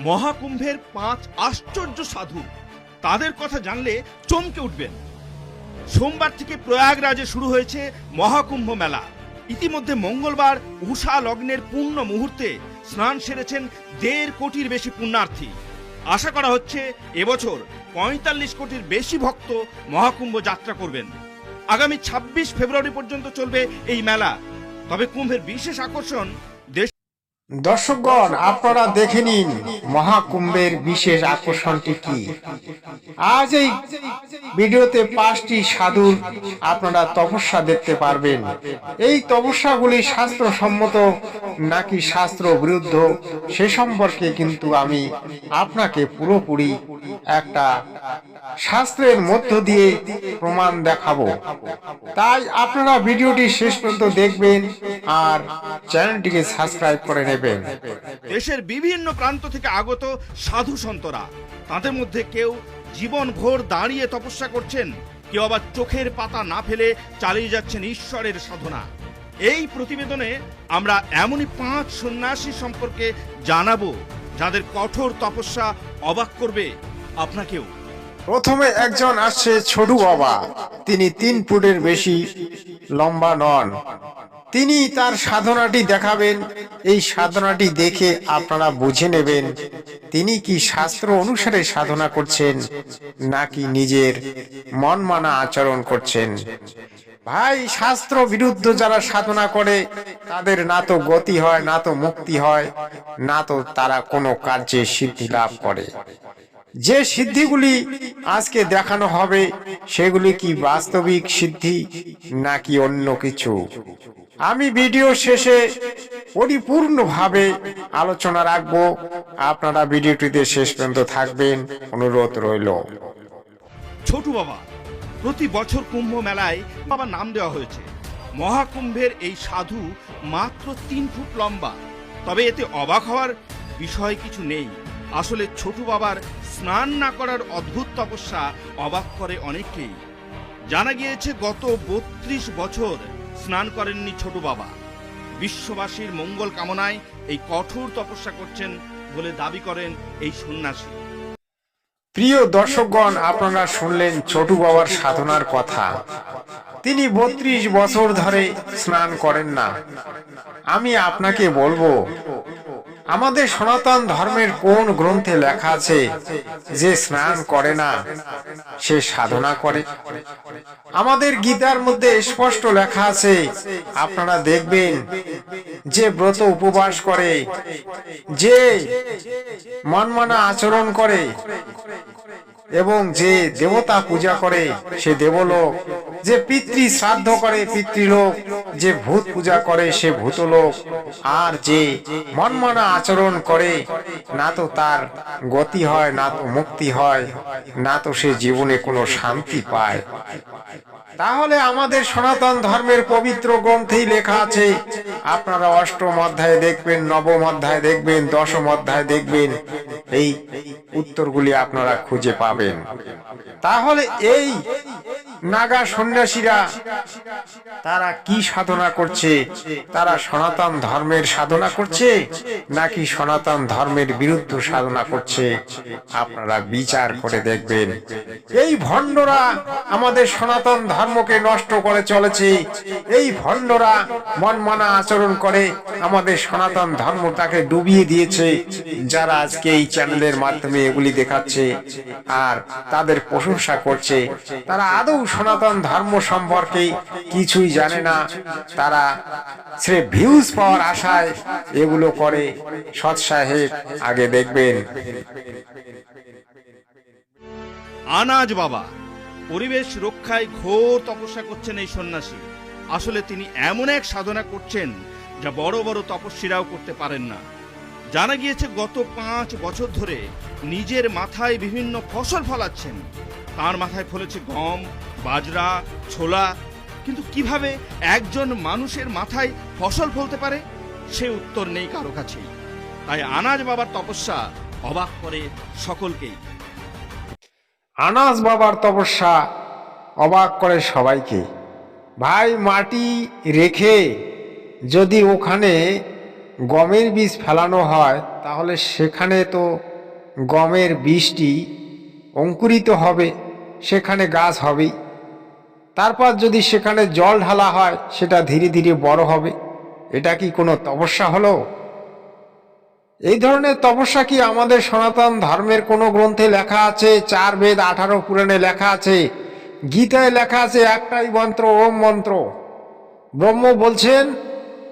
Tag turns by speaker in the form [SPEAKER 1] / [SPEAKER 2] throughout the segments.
[SPEAKER 1] মহাকুম্ভের পাঁচ আশ্চর্য সাধু, তাদের কথা জানলে চমকে উঠবেন। সোমবার থেকে প্রয়াগরাজে শুরু হয়েছে মহাকুম্ভ মেলা। ইতিমধ্যে মঙ্গলবার উষা লগ্নের পূর্ণ মুহূর্তে স্নান সেরেছেন দেড় কোটির বেশি পুণ্যার্থী। আশা করা হচ্ছে এবছর পঁয়তাল্লিশ কোটির বেশি ভক্ত মহাকুম্ভ যাত্রা করবেন। আগামী ২৬ ফেব্রুয়ারি পর্যন্ত চলবে এই মেলা। তবে কুম্ভের বিশেষ আকর্ষণ
[SPEAKER 2] দর্শকগণ, আপনারা দেখে নিন মহাকুম্ভের বিশেষ আকর্ষণটি কি। আজ এই ভিডিওতে পাঁচটি সাধুর আপনারা তপস্যা দেখতে পারবেন। এই তপস্যাগুলি শাস্ত্রসম্মত নাকি শাস্ত্র বিরুদ্ধ সে সম্পর্কে কিন্তু আমি আপনাকে পুরোপুরি একটা শাস্ত্রের মধ্য দিয়ে প্রমাণ দেখাবো। তাই আপনারা ভিডিওটি শেষ পর্যন্ত দেখবেন আর চ্যানেলটিকে সাবস্ক্রাইব করে নেবেন।
[SPEAKER 1] দেশের বিভিন্ন প্রান্ত থেকে আগত সাধু সন্তরা তাদের মধ্যে কেউ জীবন ভোর দাঁড়িয়ে তপস্যা করছেন কেউ আবার চোখের পাতা না ফেলে চালিয়ে যাচ্ছেন ঈশ্বরের সাধনা। এই প্রতিবেদনে আমরা এমনই পাঁচ সন্ন্যাসী সম্পর্কে জানাব যাদের কঠোর তপস্যা অবাক করবে আপনাকেও।
[SPEAKER 2] প্রথমে একজন আসছে ছোটু বাবা তিনি তিন ফুটের বেশি লম্বা নন। তিনি তার সাধনাটি দেখাবেন। এই সাধনাটি দেখে আপনারা বুঝে নেবেন তিনি কি শাস্ত্র অনুসারে সাধনা করছেন নাকি নিজের মন মানা আচরণ করছেন। ভাই, শাস্ত্র বিরুদ্ধ যারা সাধনা করে, তাদের না তো গতি হয়, না তো মুক্তি হয়, না তো তারা কোনো কার্যে সিদ্ধি লাভ করে। যে সিদ্ধিগুলি আজকে দেখানো হবে, সেগুলি কি বাস্তবিক সিদ্ধি নাকি অন্য কিছু? আমি ভিডিও শেষে পরিপূর্ণভাবে আলোচনা রাখব। আপনারা ভিডিওটিতে শেষ পর্যন্ত থাকবেন। অনুরোধ রইল।
[SPEAKER 1] ছোটু বাবা, প্রতি বছর কুম্ভ মেলায় বাবার নাম দেওয়া হয়েছে। মহাকুম্ভের এই সাধু মাত্র তিন ফুট লম্বা। তবে এতে অবাক হওয়ার বিষয় কিছু নেই। আসলে ছোটু বাবার স্নান না করার অদ্ভুত তপস্যা অবাক করে অনেককেই। জানা গিয়েছে, গত বত্রিশ বছর স্নান করেননি ছোট বাবা। বিশ্ববাসীর মঙ্গল কামনায় এই কঠোর তপস্যা করছেন বলে দাবি করেন এই সন্ন্যাসী।
[SPEAKER 2] প্রিয় দর্শকগণ, আপনারা শুনলেন ছোটু বাবার সাধনার কথা। তিনি বত্রিশ বছর ধরে স্নান করেন না। আমি আপনাকে বলব আমাদের সনাতন ধর্মের কোন গ্রন্থে লেখা আছে যে স্নান করে না, সে সাধনা করে? আমাদের গীতার মধ্যে স্পষ্ট লেখা আছে, আপনারা দেখবেন, যে ব্রত উপবাস করে, যে মনমানা আচরণ করে, এবং যে দেবতা পূজা করে, সে দেবলোক যে পিতৃ শ্রাদ্ধ করে পিতৃলোক, যে ভূত পূজা করে সে ভূতলোক, আর যে মনমানা আচরণ করে, না তো তার গতি হয়, না তো মুক্তি হয়, না তো সে জীবনে কোনো শান্তি পায়। তাহলে আমাদের সনাতন ধর্মের পবিত্র গ্রন্থেই লেখা আছে, আপনারা অষ্টম অধ্যায়ে দেখবেন, নবম অধ্যায়ে দেখবেন, দশম অধ্যায়ে দেখবেন এই উত্তরগুলি আপনারা খুঁজে পাবেন। তাহলে এই নাগা সন্ন্যাসীরা, তারা কি সাধনা করছে? তারা সনাতন ধর্মের সাধনা করছে, নাকি সনাতন ধর্মের বিরুদ্ধ সাধনা করছে? আপনারা বিচার করে দেখবেন। এই ভণ্ডরা আমাদের সনাতন ধর্মকে নষ্ট করে চলেছে। এই ভণ্ডরা মনমানা আচরণ করে আমাদের সনাতন ধর্মটাকে ডুবিয়ে দিয়েছে। যারা আজকে এই চ্যানেলের মাধ্যমে এগুলি দেখাচ্ছে আর তাদের প্রশংসা করছে। তারা আদৌ সনাতন ধর্ম সম্পর্কে কিছুই জানে না। তারা সে ভিউজ পাওয়ার আশায় এগুলো করে। সৎ সাহেব, আগে দেখবেন।
[SPEAKER 1] আনাজ বাবা, পরিবেশ রক্ষায় ঘোর তপস্যা করছেন এই সন্ন্যাসী। আসলে তিনি এমন এক সাধনা করছেন যা বড় বড় তপস্বীরাও করতে পারেন না। জানা গিয়েছে, গত পাঁচ বছর ধরে নিজের মাথায় বিভিন্ন ফসল ফলাচ্ছেন। তার মাথায় ফলেছে গম, বাজরা, ছোলা। কিন্তু কীভাবে একজন মানুষের মাথায় ফসল ফলতে পারে? সে উত্তর নেই কারও কাছেই। তাই আনাজ বাবার তপস্যা অবাক করে সকলকেই।
[SPEAKER 2] আনাজ বাবার তপস্যা অবাক করে সবাইকে। ভাই মাটি রেখে যদি ওখানে গমের বীজ ফেলানো হয়, তাহলে সেখানে তো গমের বীজটি অঙ্কুরিত হবে, সেখানে গাছ হবেই। তারপর যদি সেখানে জল ঢালা হয়, সেটা ধীরে ধীরে বড় হবে। এটা কি কোনো তপস্যা হলো? এই ধরনের তপস্যা কি আমাদের সনাতন ধর্মের কোনো গ্রন্থে লেখা আছে? চার বেদ আঠারো পুরাণে লেখা আছে। গীতায় লেখা আছে একটাই মন্ত্র, ওম মন্ত্র। ব্রহ্ম বলছেন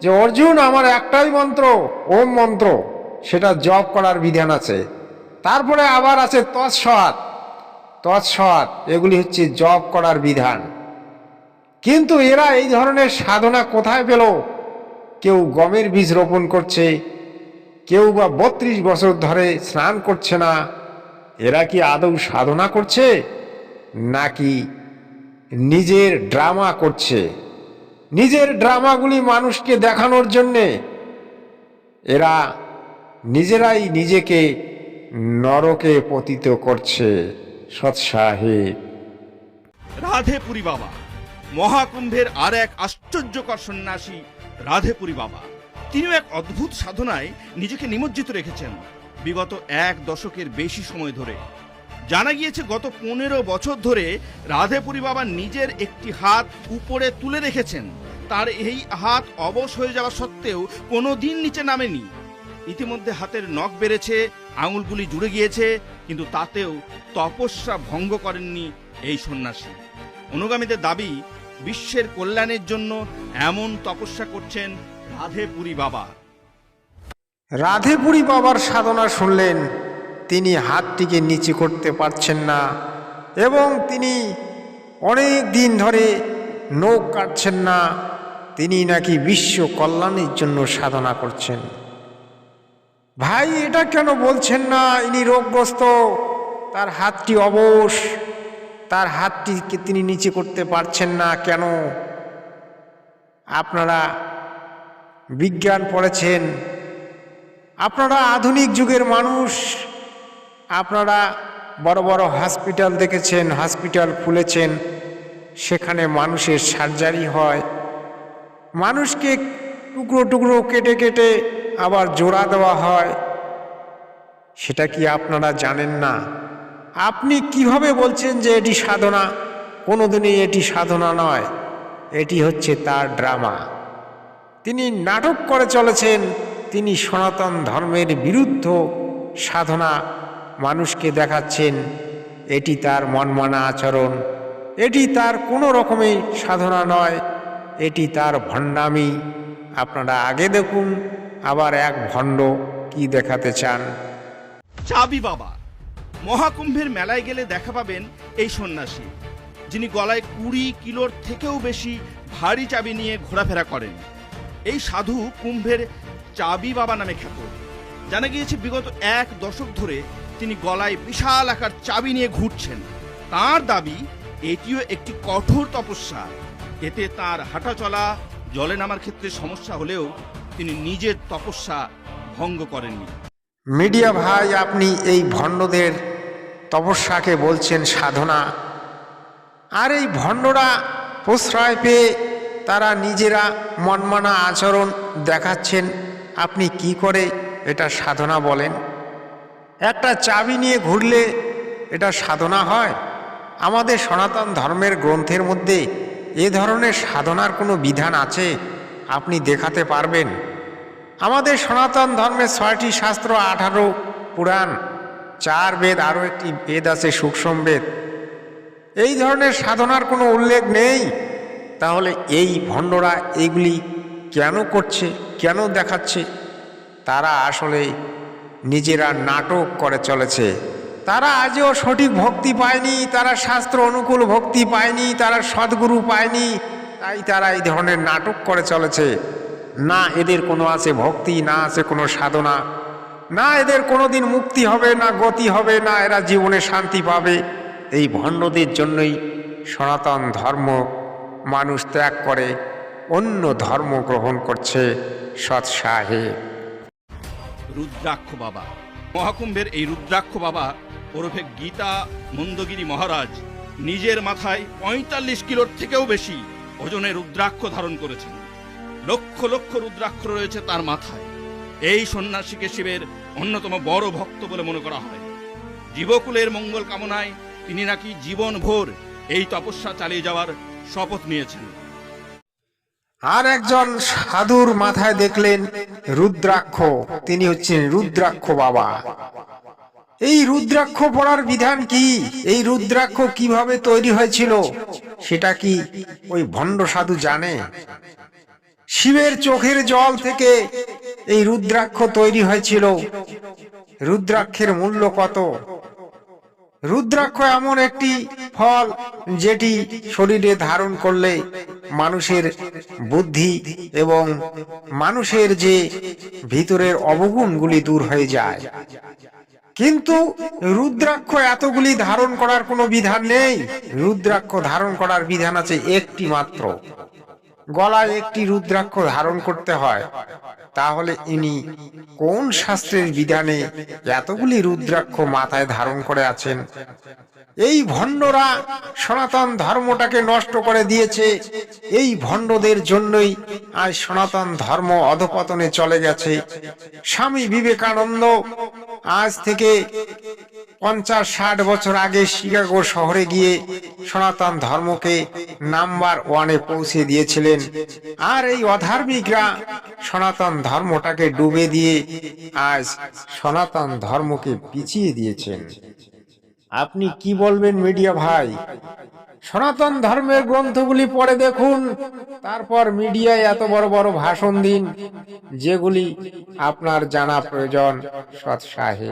[SPEAKER 2] যে অর্জুন আমার একটাই মন্ত্র, ওম মন্ত্র, সেটা জপ করার বিধান আছে। তারপরে আবার আছে তৎসৎ। তৎসৎ, এগুলি হচ্ছে জপ করার বিধান। কিন্তু এরা এই ধরনের সাধনা কোথায় পেল? কেউ গমের বীজ রোপণ করছে, কেউ বা বত্রিশ বছর ধরে স্নান করছে না। এরা কি আদৌ সাধনা করছে? নাকি নিজের ড্রামা করছে? নিজের ড্রামাগুলি মানুষকে দেখানোর জন্যে এরা নিজেরাই নিজেকে নরকে পতিত করছে সৎসাহেব
[SPEAKER 1] রাধেপুরী বাবা। মহাকুম্ভের আর এক আশ্চর্যকর সন্ন্যাসী রাধেপুরী বাবা। তিনিও এক অদ্ভুত সাধনায় নিজেকে নিমজ্জিত রেখেছেন। বিগত এক দশকের বেশি সময় ধরে জানা গিয়েছে, গত পনেরো বছর ধরে রাধেপুরী বাবা নিজের একটি হাত উপরে তুলে রেখেছেন। তার এই হাত অবশ হয়ে যাওয়া সত্ত্বেও কোনো দিন নিচে নামেনি। ইতিমধ্যে হাতের নখ বেড়েছে, আঙুলগুলি জুড়ে গিয়েছে, কিন্তু তাতেও তপস্যা ভঙ্গ করেননি এই সন্ন্যাসী। অনুগামীদের দাবি, বিশ্বের কল্যাণের জন্য এমন তপস্যা করছেন রাধেপুরী বাবা।
[SPEAKER 2] রাধেপুরী বাবার সাধনা শুনলেন তিনি হাতটিকে নিচে করতে পারছেন না এবং তিনি অনেক দিন ধরে নখ কাটছেন না। তিনি নাকি বিশ্ব কল্যাণের জন্য সাধনা করছেন। ভাই, এটা কেন বলছেন না? ইনি রোগগ্রস্ত। তার হাতটি অবশ। তার হাতটিকে তিনি নিচে করতে পারছেন না কেন? আপনারা বিজ্ঞান পড়েছেন। আপনারা আধুনিক যুগের মানুষ। আপনারা বড় বড় হসপিটাল দেখেছেন হসপিটাল খুলেছেন, সেখানে মানুষের সার্জারি হয়। মানুষকে টুকরো টুকরো কেটে কেটে আবার জোড়া দেওয়া হয়। সেটা কি আপনারা জানেন না? আপনি কীভাবে বলছেন যে এটি সাধনা? কোনোদিনই এটি সাধনা নয়। এটি হচ্ছে তার ড্রামা তিনি নাটক করে চলেছেন, তিনি সনাতন ধর্মের বিরুদ্ধ সাধনা মানুষকে দেখাচ্ছেন, এটি তার মনমানা আচরণ। এটি তার কোনো রকমের সাধনা নয়, এটি তার ভণ্ডামি। আপনারা আগে দেখুন, আবার এক ভণ্ড কি দেখাতে চান।
[SPEAKER 1] চাবি বাবা, মহাকুম্ভের মেলায় গেলে দেখা পাবেন এই সন্ন্যাসী, যিনি গলায় কুড়ি কিলোর থেকেও বেশি ভারী চাবি নিয়ে ঘোরাফেরা করেন। এই সাধু কুম্ভের চাবি বাবা নামে খ্যাত। জানা গিয়েছে বিগত এক দশক ধরে তিনি গলায় বিশাল আকার চাবি নিয়ে ঘুরছেন। তার দাবি, এটিও একটি কঠোর তপস্যা। এতে তার হাঁটা চলা, জলে নামার ক্ষেত্রে সমস্যা হলেও তিনি নিজের তপস্যা ভঙ্গ করেননি।
[SPEAKER 2] মিডিয়া ভাই, আপনি এই ভণ্ডদের তপস্যাকে বলছেন সাধনা। আর এই ভণ্ডরা প্রশ্রয় পেয়ে তারা নিজেরা মনমানা আচরণ দেখাচ্ছেন। আপনি কি করে এটা সাধনা বলেন? একটা চাবি নিয়ে ঘুরলে এটা সাধনা হয়? আমাদের সনাতন ধর্মের গ্রন্থের মধ্যে এ ধরনের সাধনার কোনো বিধান আছে? আপনি দেখাতে পারবেন। আমাদের সনাতন ধর্মের ছয়টি শাস্ত্র, আঠারো পুরাণ, চার বেদ, আরও একটি বেদ আছে, সূক্ষ্ম বেদ। এই ধরনের সাধনার কোনো উল্লেখ নেই? তাহলে এই ভণ্ডরা এগুলি কেন করছে, কেন দেখাচ্ছে? তারা আসলে নিজেরা নাটক করে চলেছে। তারা আজও সঠিক ভক্তি পায়নি, তারা শাস্ত্র অনুকূল ভক্তি পায়নি, তারা সদ্গুরু পায়নি, তাই তারা এই ধরনের নাটক করে চলেছে। না এদের কোনো আছে ভক্তি, না আছে কোনো সাধনা। না এদের কোনো দিন মুক্তি হবে, না গতি হবে, না এরা জীবনে শান্তি পাবে। এই ভণ্ডদের জন্যই সনাতন ধর্ম মানুষ ত্যাগ করে, অন্য ধর্ম গ্রহণ করছে সৎসাহে
[SPEAKER 1] রুদ্রাক্ষ বাবা। মহাকুম্ভের এই রুদ্রাক্ষ বাবা, ওরফে গীতা মন্দগিরি মহারাজ, নিজের মাথায় পঁয়তাল্লিশ কিলোর থেকেও বেশি ওজনে রুদ্রাক্ষ ধারণ করেছেন। লক্ষ লক্ষ রুদ্রাক্ষ রয়েছে তার মাথায়। এই সন্ন্যাসীকে শিবের অন্যতম বড় ভক্ত বলে মনে করা হয়। জীবকুলের মঙ্গল কামনায় তিনি নাকি জীবন ভোর এই তপস্যা চালিয়ে যাওয়ার শপথ নিয়েছেন।
[SPEAKER 2] আর একজন সাধুর মাথায় দেখলেন রুদ্রাক্ষ, তিনি হচ্ছেন রুদ্রাক্ষ বাবা। এই রুদ্রাক্ষ পড়ার বিধান কি? এই রুদ্রাক্ষ কীভাবে তৈরি হয়েছিল? সেটা কি ওই ভণ্ড সাধু জানে? শিবের চোখের জল থেকে এই রুদ্রাক্ষ তৈরি হয়েছিল। রুদ্রাক্ষের মূল্য কত? রুদ্রাক্ষ এমন একটি ফল যেটি শরীরে ধারণ করলে মানুষের বুদ্ধি এবং মানুষের যে ভিতরের অবগুণগুলি দূর হয়ে যায়। কিন্তু রুদ্রাক্ষ এতগুলি ধারণ করার কোনো বিধান নেই। রুদ্রাক্ষ ধারণ করার বিধান আছে একটি মাত্র। গলায় একটি রুদ্রাক্ষ ধারণ করতে হয়। তাহলে ইনি কোন শাস্ত্রের বিধানে এতগুলি রুদ্রাক্ষ মাথায় ধারণ করে আছেন? এই ভণ্ডরা সনাতন ধর্মটাকে নষ্ট করে দিয়েছে। এই ভণ্ডদের জন্যই আজ সনাতন ধর্ম অধপতনে চলে গেছে। স্বামী বিবেকানন্দ আজ থেকে পঞ্চাশ ষাট বছর আগে শিকাগো শহরে গিয়ে সনাতন ধর্মকে নাম্বার ওয়ানে পৌঁছে দিয়েছিলেন। আর এই অধার্মিকরা সনাতন ধর্মটাকে ডুবে দিয়ে আজ সনাতন ধর্মকে পিছিয়ে দিয়েছেন। আপনি কি বলবেন মিডিয়া ভাই? সনাতন ধর্মের গ্রন্থগুলি পড়ে দেখুন। তারপর মিডিয়ায় এত বড় বড় ভাষণ দিন, যেগুলি আপনার জানা প্রয়োজন, সৎসাহে।